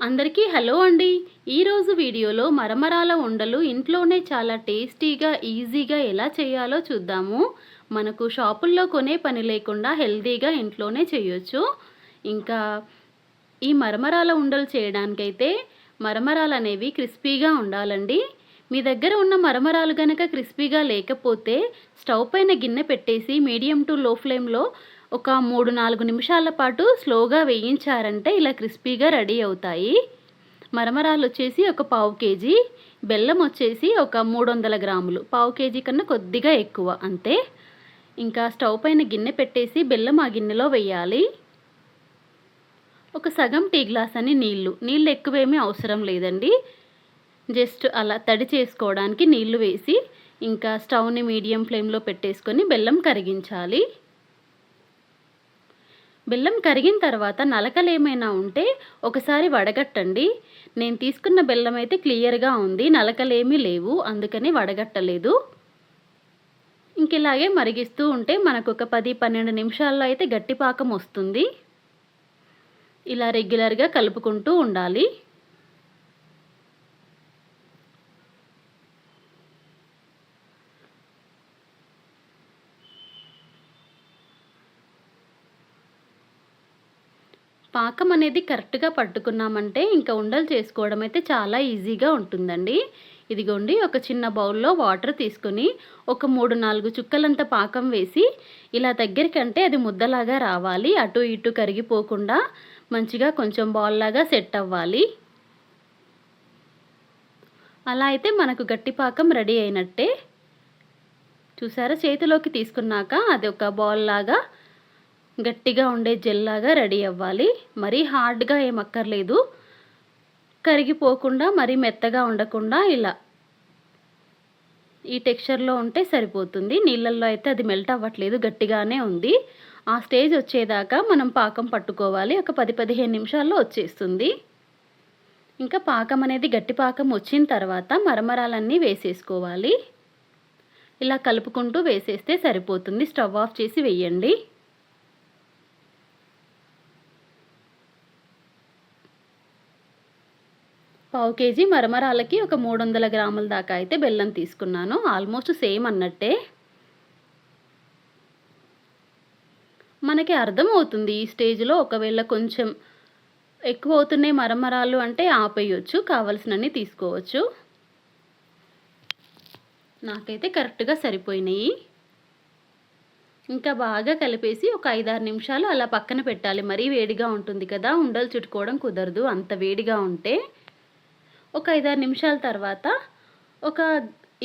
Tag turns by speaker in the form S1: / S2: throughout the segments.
S1: అందరికీ హలో అండి. ఈరోజు వీడియోలో మరమరాల ఉండలు ఇంట్లోనే చాలా టేస్టీగా ఈజీగా ఎలా చేయాలో చూద్దాము. మనకు షాపుల్లో కొనే పని లేకుండా హెల్తీగా ఇంట్లోనే చేయొచ్చు. ఇంకా ఈ మరమరాల ఉండలు చేయడానికైతే మరమరాలు అనేవి క్రిస్పీగా ఉండాలండి. మీ దగ్గర ఉన్న మరమరాలు గనక క్రిస్పీగా లేకపోతే స్టవ్ పైన గిన్నె పెట్టేసి మీడియం టు లో ఫ్లేమ్లో ఒక మూడు నాలుగు నిమిషాల పాటు స్లోగా వేయించారంటే ఇలా క్రిస్పీగా రెడీ అవుతాయి. మరమరాలు వచ్చేసి ఒక పావు కేజీ బెల్లం వచ్చేసి ఒక మూడు వందల గ్రాములు. పావు కేజీ కన్నా కొద్దిగా ఎక్కువ అంతే. ఇంకా స్టవ్ పైన గిన్నె పెట్టేసి బెల్లం ఆ గిన్నెలో వేయాలి. ఒక సగం టీ గ్లాస్ అని నీళ్ళు నీళ్ళు ఎక్కువేమీ అవసరం లేదండి. జస్ట్ అలా తడి చేసుకోవడానికి నీళ్ళు వేసి ఇంకా స్టవ్ని మీడియం ఫ్లేమ్లో పెట్టేసుకొని బెల్లం కరిగించాలి. బెల్లం కరిగిన తర్వాత నలకలు ఏమైనా ఉంటే ఒకసారి వడగట్టండి. నేను తీసుకున్న బెల్లం అయితే క్లియర్గా ఉంది నలకలేమీ లేవు అందుకని వడగట్టలేదు. ఇంక ఇలాగే మరిగిస్తూ ఉంటే మనకు ఒక పది పన్నెండు నిమిషాల్లో అయితే గట్టి పాకం వస్తుంది. ఇలా రెగ్యులర్గా కలుపుకుంటూ ఉండాలి. పాకం అనేది కరెక్ట్గా పట్టుకున్నామంటే ఇంకా ఉండలు చేసుకోవడం అయితే చాలా ఈజీగా ఉంటుందండి. ఇదిగోండి ఒక చిన్న బౌల్లో వాటర్ తీసుకొని ఒక మూడు నాలుగు చుక్కలంత పాకం వేసి ఇలా దగ్గరికంటే అది ముద్దలాగా రావాలి. అటు ఇటు కరిగిపోకుండా మంచిగా కొంచెం బాల్ లాగా సెట్ అవ్వాలి. అలా అయితే మనకు గట్టి పాకం రెడీ అయినట్టే. చూసారా? చేతిలోకి తీసుకున్నాక అది ఒక బాల్ లాగా గట్టిగా ఉండే జెల్లాగా రెడీ అవ్వాలి. మరీ హార్డ్గా ఏమక్కర్లేదు. కరిగిపోకుండా మరీ మెత్తగా ఉండకుండా ఇలా. ఈ టెక్స్చర్లో ఉంటే సరిపోతుంది. నీళ్ళల్లో అయితే అది మెల్ట్ అవ్వట్లేదు గట్టిగానే ఉంది. ఆ స్టేజ్ వచ్చేదాకా మనం పాకం పట్టుకోవాలి. ఒక పది పదిహేను నిమిషాల్లో వచ్చేస్తుంది. ఇంకా పాకం అనేది గట్టి పాకం వచ్చిన తర్వాత మరమరాలన్నీ వేసేసుకోవాలి. ఇలా కలుపుకుంటూ వేసేస్తే సరిపోతుంది. స్టవ్ ఆఫ్ చేసి వేయండి. పావు కేజీ మరమరాలకి ఒక మూడు వందల గ్రాముల దాకా అయితే బెల్లం తీసుకున్నాను. ఆల్మోస్ట్ సేమ్ అన్నట్టే. మనకి అర్థమవుతుంది ఈ స్టేజ్లో ఒకవేళ కొంచెం ఎక్కువ అవుతున్నాయి మరమరాలు అంటే ఆపేయచ్చు కావలసినన్ని తీసుకోవచ్చు. నాకైతే కరెక్ట్గా సరిపోయినాయి. ఇంకా బాగా కలిపేసి ఒక ఐదారు నిమిషాలు అలా పక్కన పెట్టాలి. మరీ వేడిగా ఉంటుంది కదా ఉండలు చుట్టుకోవడం కుదరదు. అంత వేడిగా ఉంటే ఒక ఐదారు నిమిషాల తర్వాత ఒక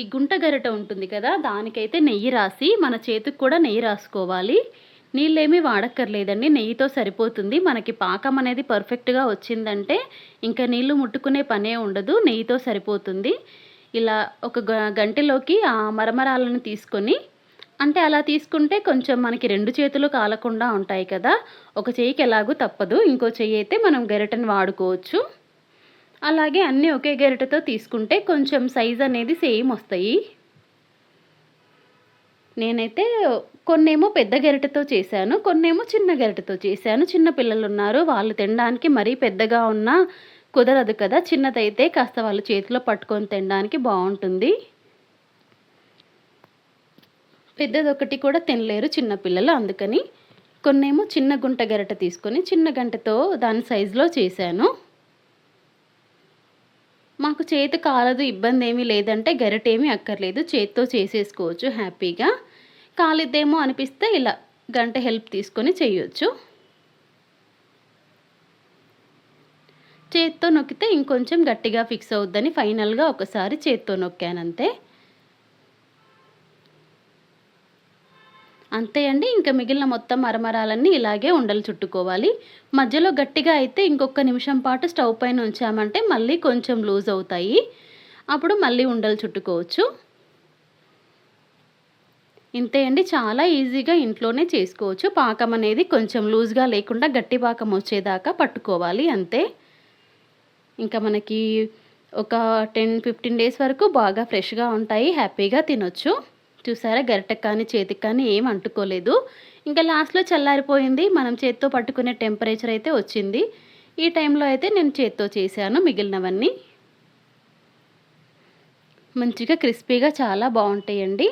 S1: ఈ గుంట గరిట ఉంటుంది కదా దానికైతే నెయ్యి రాసి మన చేతికి కూడా నెయ్యి రాసుకోవాలి. నీళ్ళేమీ వాడక్కర్లేదండి నెయ్యితో సరిపోతుంది. మనకి పాకం అనేది పర్ఫెక్ట్గా వచ్చిందంటే ఇంకా నీళ్ళు ముట్టుకునే పనే ఉండదు నెయ్యితో సరిపోతుంది. ఇలా ఒక గంటలోకి ఆ మరమరాలను తీసుకొని అంటే అలా తీసుకుంటే కొంచెం మనకి రెండు చేతులు కాలకుండా ఉంటాయి కదా ఒక చేయికి ఎలాగూ తప్పదు. ఇంకో చెయ్యి అయితే మనం గరిటను వాడుకోవచ్చు. అలాగే అన్నీ ఒకే గెరిటతో తీసుకుంటే కొంచెం సైజ్ అనేది సేమ్ వస్తాయి. నేనైతే కొన్నేమో పెద్ద గెరిటతో చేశాను కొన్నేమో చిన్న గెరిటతో చేశాను. చిన్న పిల్లలు ఉన్నారు వాళ్ళు తినడానికి మరీ పెద్దగా ఉన్న కుదరదు కదా. చిన్నదైతే కాస్త వాళ్ళు చేతిలో పట్టుకొని తినడానికి బాగుంటుంది. పెద్దది ఒకటి కూడా తినలేరు చిన్నపిల్లలు అందుకని కొన్నేమో చిన్న గుంట గరిట తీసుకొని చిన్న గంటతో దాని సైజులో చేశాను. మాకు చేతి కాలదు ఇబ్బంది ఏమీ లేదంటే గరిటేమీ అక్కర్లేదు. చేతితో చేసేసుకోవచ్చు హ్యాపీగా. కాలిద్దేమో అనిపిస్తే ఇలా గంట హెల్ప్ తీసుకొని చేయొచ్చు. చేత్తో నొక్కితే ఇంకొంచెం గట్టిగా ఫిక్స్ అవుద్దని ఫైనల్గా ఒకసారి చేత్తో నొక్కానంతే. అంతే అండి. ఇంకా మిగిలిన మొత్తం మరమరాలన్నీ ఇలాగే ఉండలు చుట్టుకోవాలి. మధ్యలో గట్టిగా అయితే ఇంకొక నిమిషం పాటు స్టవ్ పైన ఉంచామంటే మళ్ళీ కొంచెం లూజ్ అవుతాయి. అప్పుడు మళ్ళీ ఉండలు చుట్టుకోవచ్చు. ఇంతే అండి. చాలా ఈజీగా ఇంట్లోనే చేసుకోవచ్చు. పాకం అనేది కొంచెం లూజ్గా లేకుండా గట్టి పాకం వచ్చేదాకా పట్టుకోవాలి. అంతే. ఇంకా మనకి ఒక టెన్ ఫిఫ్టీన్ డేస్ వరకు బాగా ఫ్రెష్గా ఉంటాయి. హ్యాపీగా తినొచ్చు. చూసారా? గరిటెకి కానీ చేతికి కానీ ఏం అంటుకోలేదు. ఇంకా లాస్ట్లో చల్లారిపోయింది. మనం చేత్తో పట్టుకునే టెంపరేచర్ అయితే వచ్చింది. ఈ టైంలో అయితే నేను చేత్తో చేశాను మిగిలినవన్నీ. మంచిగా క్రిస్పీగా చాలా బాగుంటాయండి.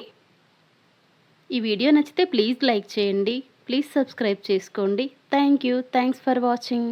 S1: ఈ వీడియో నచ్చితే ప్లీజ్ లైక్ చేయండి. ప్లీజ్ సబ్స్క్రైబ్ చేసుకోండి. Thank you. Thanks for watching.